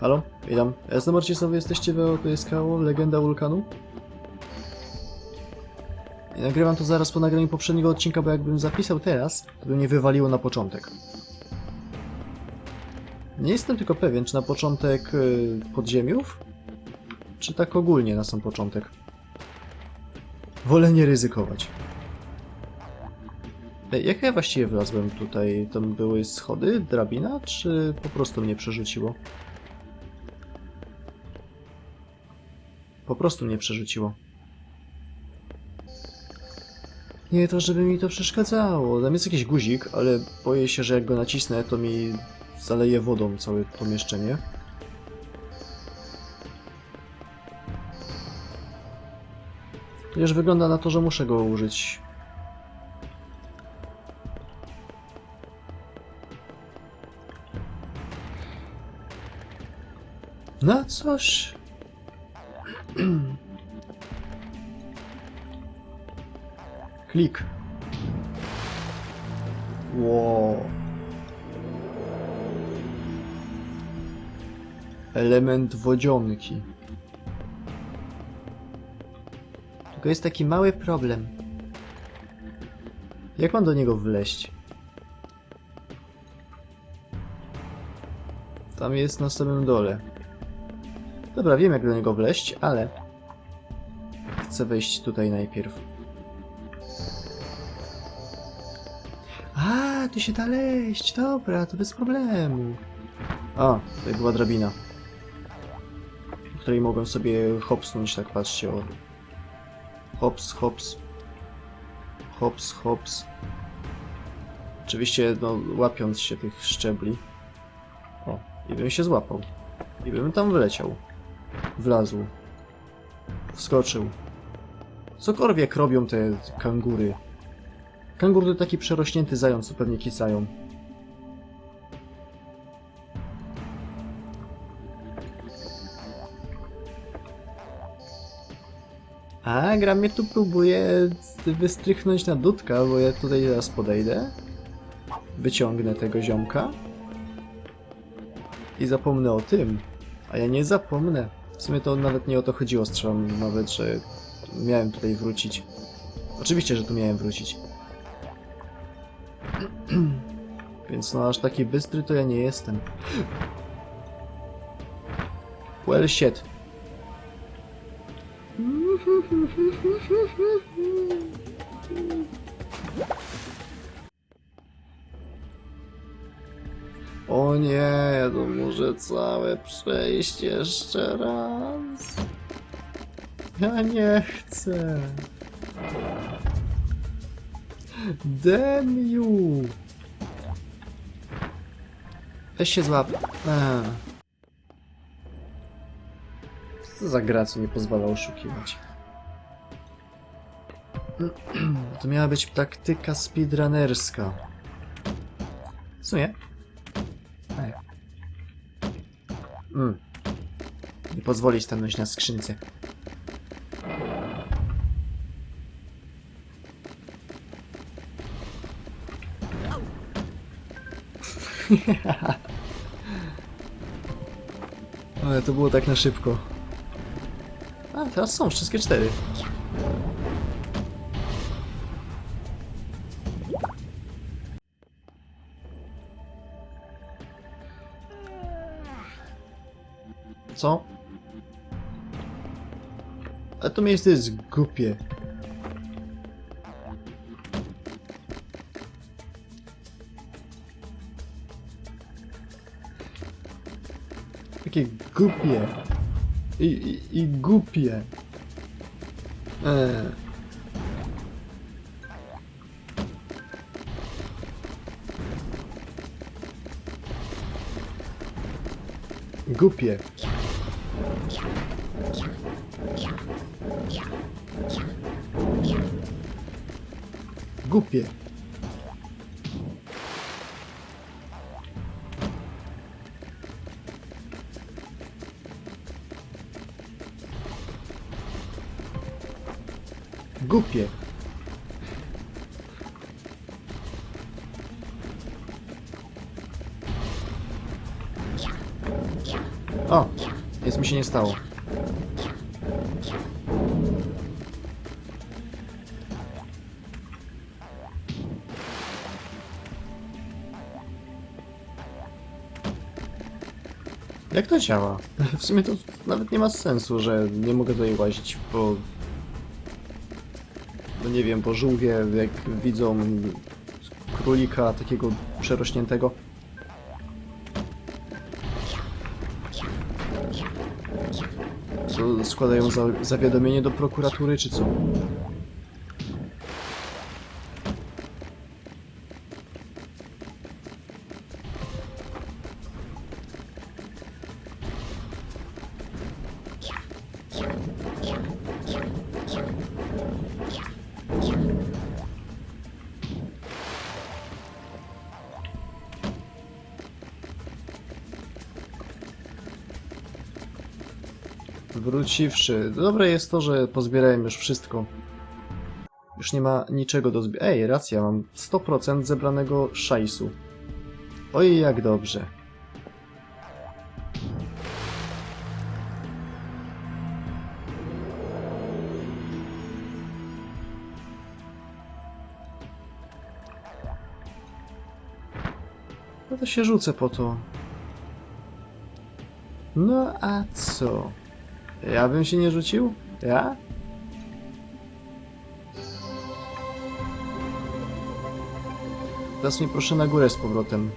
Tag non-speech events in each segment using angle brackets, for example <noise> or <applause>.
Halo, witam. Jestem Marcisowy, jesteście w to jest Kało, Legenda Wulkanu? I nagrywam to zaraz po nagraniu poprzedniego odcinka, bo jakbym zapisał teraz, to by mnie wywaliło na początek. Nie jestem tylko pewien, czy na początek y, podziemiów, czy tak ogólnie na sam początek. Wolę nie ryzykować. Ej, jak ja właściwie wlazłem tutaj? Tam były schody, drabina, czy po prostu mnie przerzuciło? Po prostu mnie przerzuciło. Nie to, żeby mi to przeszkadzało. Tam jest jakiś guzik, ale boję się, że jak go nacisnę, to mi zaleje wodą całe pomieszczenie. Chociaż wygląda na to, że muszę go użyć. No cóż. <clears throat> Klik. Wow. Element wodzionki. Tylko jest taki mały problem. Jak mam do niego wleść? Tam jest na samym dole. Dobra, wiem jak do niego wleść, ale... Chcę wejść tutaj najpierw. A, tu się da leść, dobra, to bez problemu. A, tutaj była drabina. Po której mogłem sobie hopsnąć, tak patrzcie, o. Hops, hops. Hops, hops. Oczywiście, no, łapiąc się tych szczebli. O, i bym się złapał. I bym tam wleciał. Wlazł. Wskoczył. Cokolwiek robią te kangury. Kangur to taki przerośnięty zając, co pewnie kicają. A, gra mnie tu próbuje wystrychnąć na dudka, bo ja tutaj teraz podejdę. Wyciągnę tego ziomka. I zapomnę o tym. A ja nie zapomnę. W sumie to nawet nie o to chodziło, strzelam nawet, że miałem tutaj wrócić. Oczywiście, że tu miałem wrócić. <clears throat> Więc no aż taki bystry to ja nie jestem. Well shit. <laughs> O nie, to muszę całe przejść jeszcze raz. Ja nie chcę. Damn you. Weź się złap. Co za gra, co nie pozwala oszukiwać. <clears throat> To miała być taktyka speedrunnerska. W sumie. Mm. Nie pozwolić stanąć na skrzynce. <laughs> Ale to było tak na szybko. A, teraz są wszystkie cztery. Co? A to miejsce jest głupie. Takie głupie. I, i, i głupie. Eee. Głupie. Głupie. Głupie. Się nie stało. Jak to działa? W sumie to nawet nie ma sensu, że nie mogę tutaj łazić, bo... No nie wiem, bo żółwie jak widzą królika takiego przerośniętego, składają za, zawiadomienie do prokuratury, czy co? Wróciwszy. Dobre jest to, że pozbierałem już wszystko. Już nie ma niczego do zbierania. Ej, racja, mam 100% zebranego szajsu. Oj, jak dobrze. No to się rzucę po to. No a co? Ja bym się nie rzucił? Ja? Teraz mnie proszę na górę z powrotem.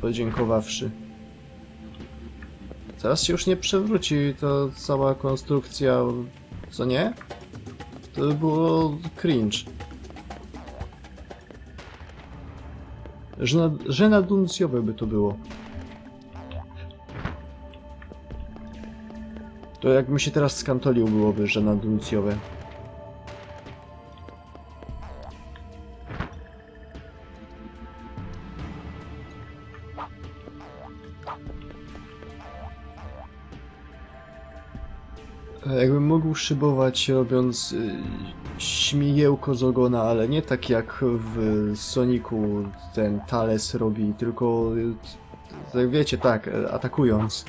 Podziękowawszy. Teraz się już nie przewróci to cała konstrukcja, co nie? To by było cringe. Żenaduncjowe by to było. To jakbym się teraz skantolił, byłoby żenaduncjowe. Jakbym mógł szybować robiąc śmigiełko z ogona, ale nie tak jak w Sonicu ten Thales robi, tylko y, tak wiecie, tak, e, atakując.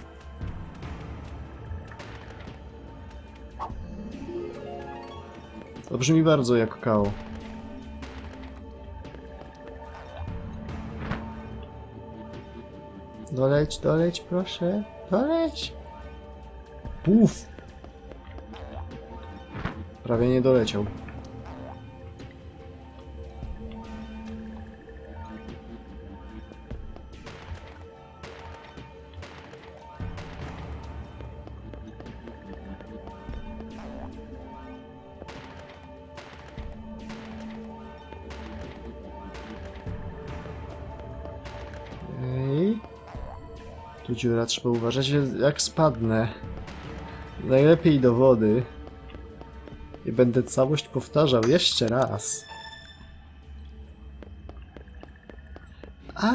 To brzmi bardzo jak KO. Doleć, doleć, proszę. Doleć! Puf! Prawie nie doleciał. Tu dziura trzeba uważać, jak spadnę. Najlepiej do wody. I będę całość powtarzał jeszcze raz. A.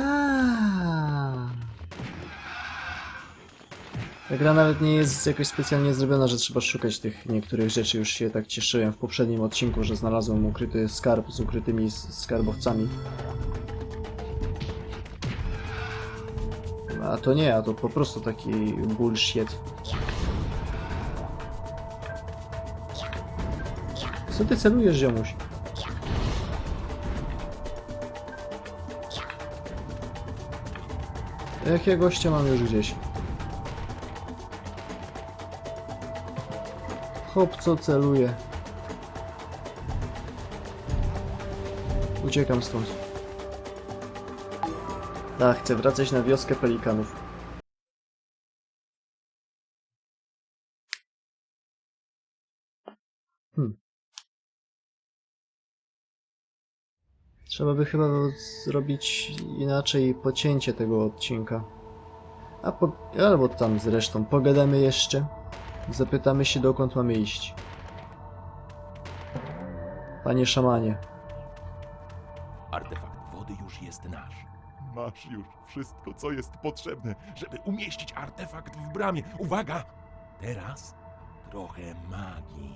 Ta gra nawet nie jest jakoś specjalnie zrobiona, że trzeba szukać tych niektórych rzeczy. Już się tak cieszyłem w poprzednim odcinku, że znalazłem ukryty skarb z ukrytymi skarbowcami. A to nie, a to po prostu taki bullshit. Co ty celujesz, ziomuś? Jakiego gościa mam już gdzieś? Hop, co celuje? Uciekam stąd. Tak, chcę wracać na wioskę pelikanów. Hmm. Trzeba by chyba zrobić inaczej pocięcie tego odcinka. A po... albo tam zresztą pogadamy jeszcze. Zapytamy się dokąd mamy iść. Panie szamanie. Artefakt wody już jest nasz. Masz już wszystko, co jest potrzebne, żeby umieścić artefakt w bramie. Uwaga! Teraz trochę magii.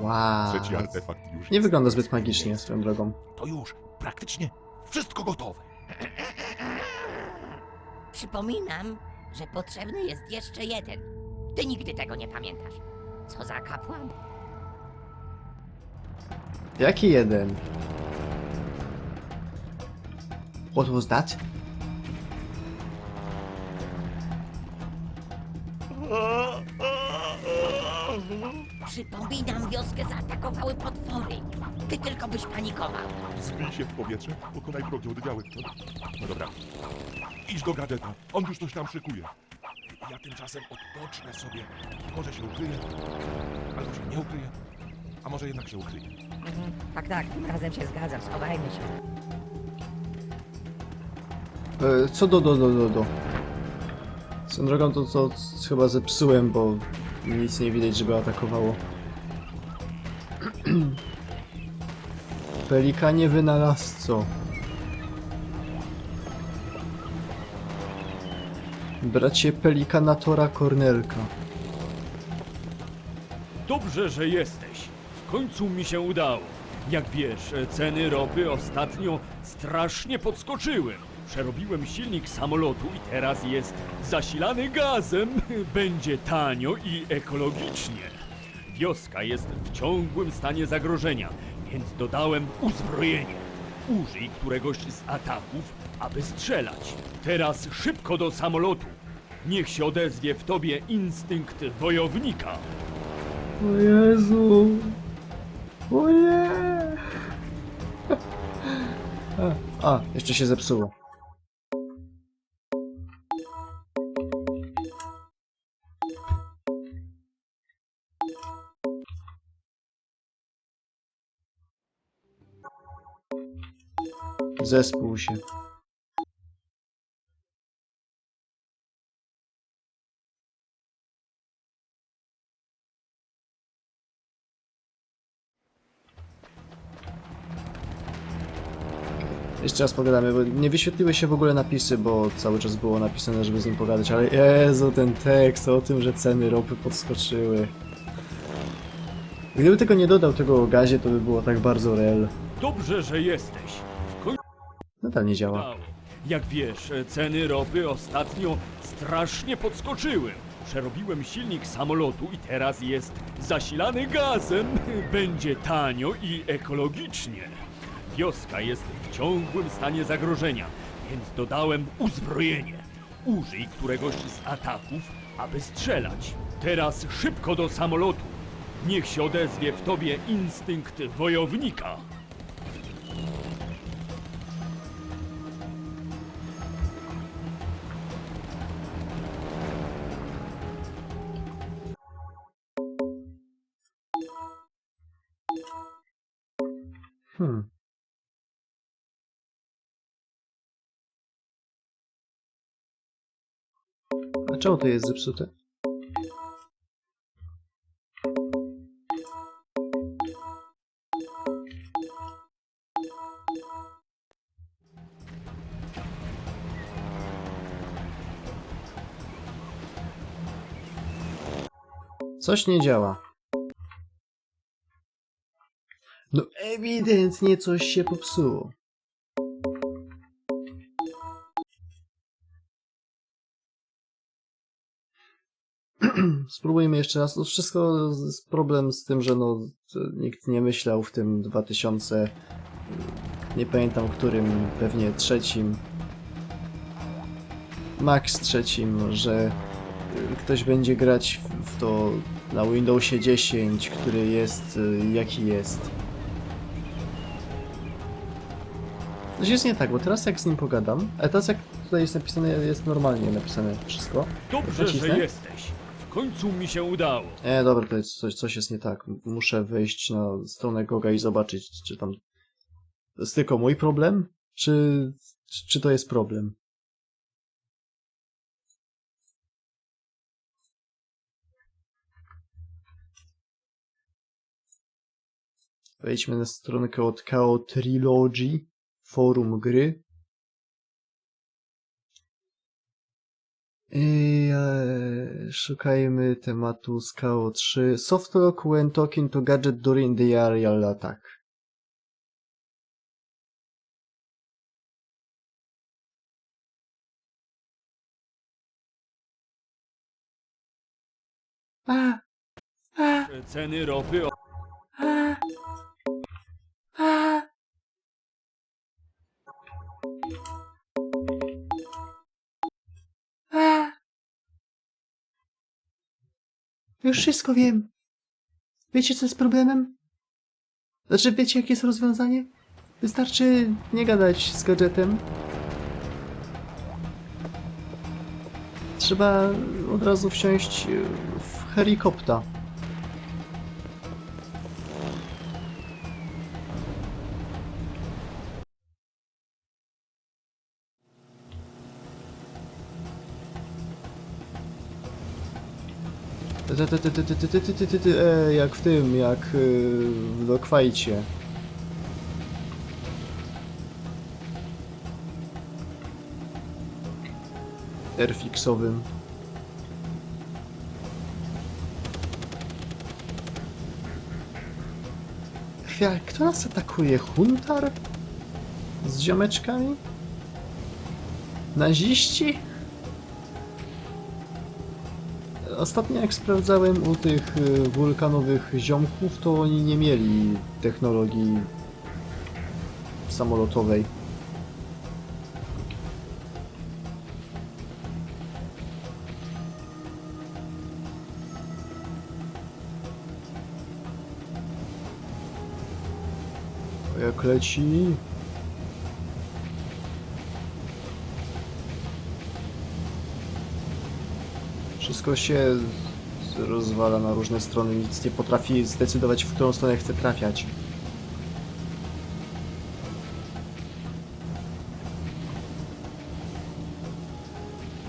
Wow. Trzeci artefakt już Nie jest wygląda zbyt magicznie swoją drogą. To już praktycznie wszystko gotowe. Przypominam, że potrzebny jest jeszcze jeden. Ty nigdy tego nie pamiętasz. Co za kapłan? Jaki jeden? What was that? <laughs> Przypominam, wioskę zaatakowały potwory. Ty tylko byś panikował. Zbij się w powietrze, pokonaj wrogie oddziały. No dobra. Idź do gadżeta, on już coś tam szykuje. Ja tymczasem odpocznę sobie. Może się ukryje, albo się nie ukryje, a może jednak się ukryje. Mhm. Tak, tak, tym razem się zgadzam, schowajmy się. E, co do, do, do, do, do. Swoją drogą to, to chyba zepsułem, bo nic nie widać, żeby atakowało. Pelikanie wynalazco. Bracie pelikanatora Kornelka. Dobrze, że jesteś. W końcu mi się udało. Jak wiesz, ceny ropy ostatnio strasznie podskoczyły. Przerobiłem silnik samolotu i teraz jest zasilany gazem. <laughs> Będzie tanio i ekologicznie. Wioska jest w ciągłym stanie zagrożenia, więc dodałem uzbrojenie. Użyj któregoś z ataków, aby strzelać. Teraz szybko do samolotu. Niech się odezwie w tobie instynkt wojownika. O Jezu! O nie! A, a, jeszcze się zepsuło. Zespół się. Jeszcze raz pogadamy, bo nie wyświetliły się w ogóle napisy, bo cały czas było napisane, żeby z nim pogadać, ale Jezu, ten tekst o tym, że ceny ropy podskoczyły. Gdyby tylko nie dodał tego o gazie, to by było tak bardzo real. Dobrze, że jesteś. Nadal nie działa. Jak wiesz, ceny ropy ostatnio strasznie podskoczyły. Przerobiłem silnik samolotu i teraz jest zasilany gazem. Będzie tanio i ekologicznie. Wioska jest w ciągłym stanie zagrożenia, więc dodałem uzbrojenie. Użyj któregoś z ataków, aby strzelać. Teraz szybko do samolotu. Niech się odezwie w tobie instynkt wojownika. Czemu to jest zepsute? Coś nie działa. No ewidentnie coś się popsuło. Spróbujmy jeszcze raz. To wszystko jest problem z tym, że no, nikt nie myślał w tym 2000, nie pamiętam którym, pewnie trzecim, max trzecim, że y, ktoś będzie grać w- to na Windowsie 10, który jest y, jaki jest. Coś jest nie tak, bo teraz jak z nim pogadam, a teraz jak tutaj jest napisane, jest normalnie napisane wszystko. Dobrze, Nacisnę? że jesteś. Końcu mi się udało. E, dobra, to jest coś, coś jest nie tak. Muszę wejść na stronę Goga i zobaczyć, czy tam... To jest tylko mój problem? Czy, czy to jest problem? Wejdźmy na stronkę od KO Trilogy, forum gry. I, e, Szukajmy tematu z KO3. Soft lock when talking to gadget during the aerial attack. A, a, ceny ropy o... a. A. Już wszystko wiem. Wiecie, co jest problemem? Znaczy, wiecie, jakie jest rozwiązanie? Wystarczy nie gadać z gadżetem. Trzeba od razu wsiąść w helikopter. E, jak w tym, jak y, w Dogfightie. Airfixowym. Chwila, kto nas atakuje? Huntar? Z ziomeczkami? Naziści? Ostatnio jak sprawdzałem u tych y, wulkanowych ziomków, to oni nie mieli technologii samolotowej. Jak leci... Wszystko się rozwala na różne strony, nic nie potrafi zdecydować, w którą stronę chce trafiać.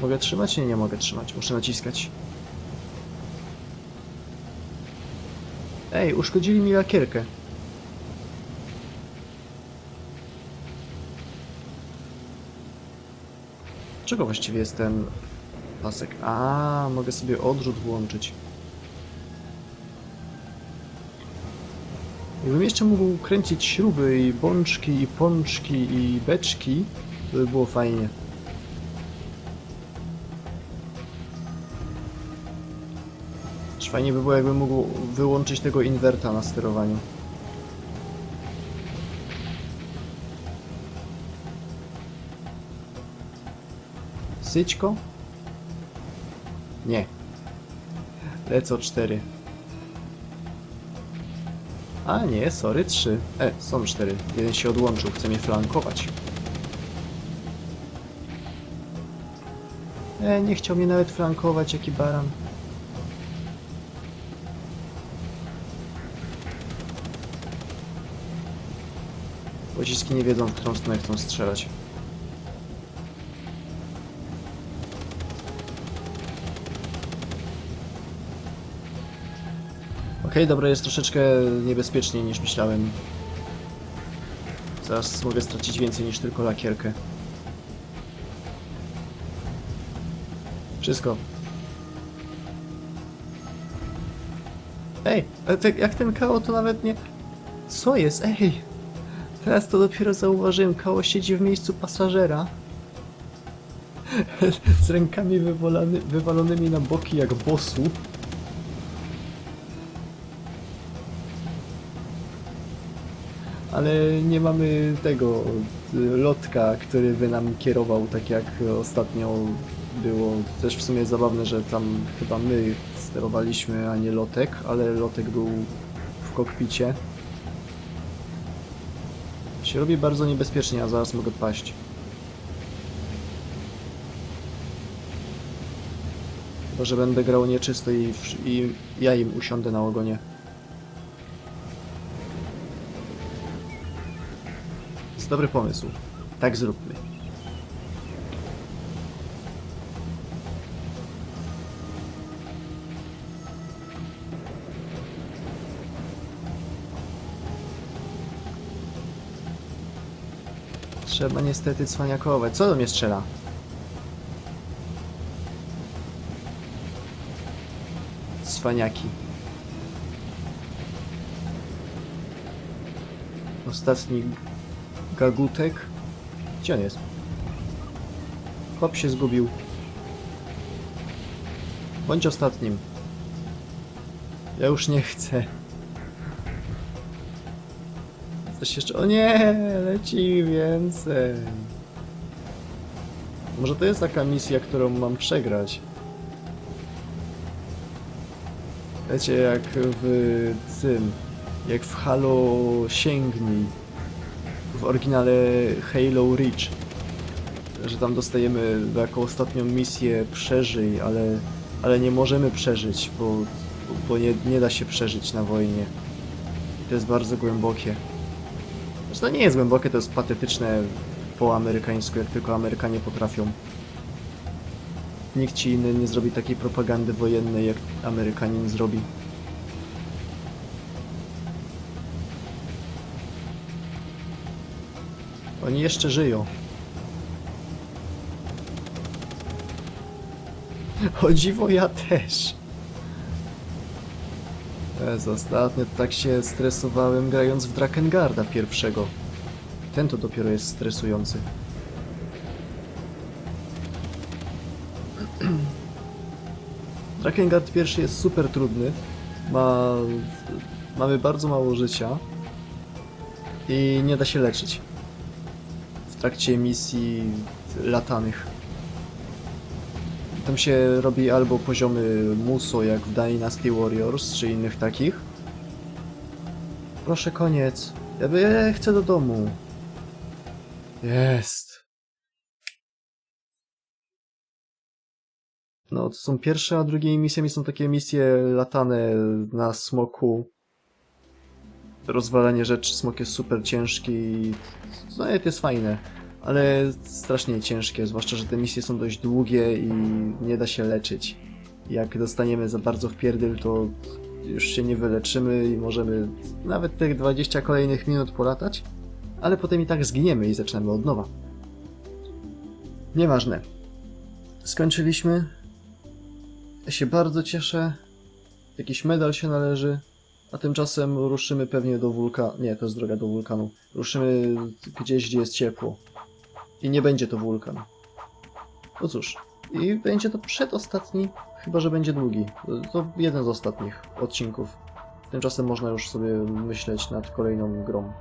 Mogę trzymać? Nie, nie mogę trzymać. Muszę naciskać. Ej, uszkodzili mi lakierkę. Czego właściwie jest ten pasek? A, mogę sobie odrzut włączyć. Jakbym jeszcze mógł kręcić śruby i bączki, i pączki, i beczki, to by było fajnie. Też fajnie by było, jakbym mógł wyłączyć tego inwerta na sterowaniu. Syćko? Nie. Leco 4. A nie, sorry, 3. E, są 4. Jeden się odłączył, chce mnie flankować. E, nie chciał mnie nawet flankować, jaki baran. Pociski nie wiedzą, w którą stronę chcą strzelać. Dobra, jest troszeczkę niebezpieczniej niż myślałem. Zaraz mogę stracić więcej niż tylko lakierkę. Wszystko. Ej, te, jak ten Kao to nawet nie... Co jest? Ej! Teraz to dopiero zauważyłem. Kao siedzi w miejscu pasażera. <laughs> Z rękami wywalonymi na boki jak bosu. Ale nie mamy tego lotka, który by nam kierował, tak jak ostatnio było. Też w sumie zabawne, że tam chyba my sterowaliśmy, a nie lotek, ale lotek był w kokpicie. Się robi bardzo niebezpiecznie, a zaraz mogę paść. Chyba, że będę grał nieczysto i, i ja im usiądę na ogonie. Dobry pomysł. Tak zróbmy. Trzeba niestety cwaniakować. Co do mnie strzela? cwaniaki. Ostatni gagutek. Gdzie on jest? Chłop się zgubił. Bądź ostatnim. Ja już nie chcę. Coś jeszcze. O nie! Leci więcej. Może to jest taka misja, którą mam przegrać. Wiecie, jak w tym. Jak w Halo Sięgnij. W oryginale Halo Reach. Że tam dostajemy jako ostatnią misję przeżyj, ale, ale nie możemy przeżyć, bo, bo nie, nie da się przeżyć na wojnie. To jest bardzo głębokie. Znaczy to nie jest głębokie, to jest patetyczne po amerykańsku, jak tylko Amerykanie potrafią. Nikt ci inny nie zrobi takiej propagandy wojennej, jak Amerykanin zrobi. Oni jeszcze żyją. O dziwo, ja też. Jezu, ostatnio tak się stresowałem grając w Drakengarda pierwszego. Ten to dopiero jest stresujący. <clears throat> Drakengard pierwszy jest super trudny. Ma... Mamy bardzo mało życia. I nie da się leczyć. Trakcie misji latanych. Tam się robi albo poziomy muso, jak w Dynasty Warriors, czy innych takich. Proszę, koniec. Ja, ja chcę do domu. Jest. No, to są pierwsze, a drugie misje są takie misje latane na smoku. Rozwalanie rzeczy, smok jest super ciężki. No, to jest fajne ale strasznie ciężkie, zwłaszcza, że te misje są dość długie i nie da się leczyć. Jak dostaniemy za bardzo w pierdol, to już się nie wyleczymy i możemy nawet tych 20 kolejnych minut polatać, ale potem i tak zginiemy i zaczynamy od nowa. Nieważne. Skończyliśmy. Ja się bardzo cieszę. Jakiś medal się należy. A tymczasem ruszymy pewnie do wulkanu. Nie, to jest droga do wulkanu. Ruszymy gdzieś, gdzie jest ciepło. I nie będzie to wulkan. No cóż, i będzie to przedostatni, chyba że będzie długi. To jeden z ostatnich odcinków. Tymczasem można już sobie myśleć nad kolejną grą.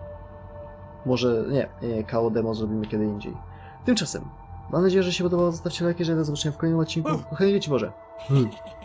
Może, nie, nie, KO demo zrobimy kiedy indziej. Tymczasem, mam nadzieję, że się podobało. Zostawcie lajki, że do zobaczenia w kolejnym odcinku. Kochani, wiecie Boże. Hmm. <laughs>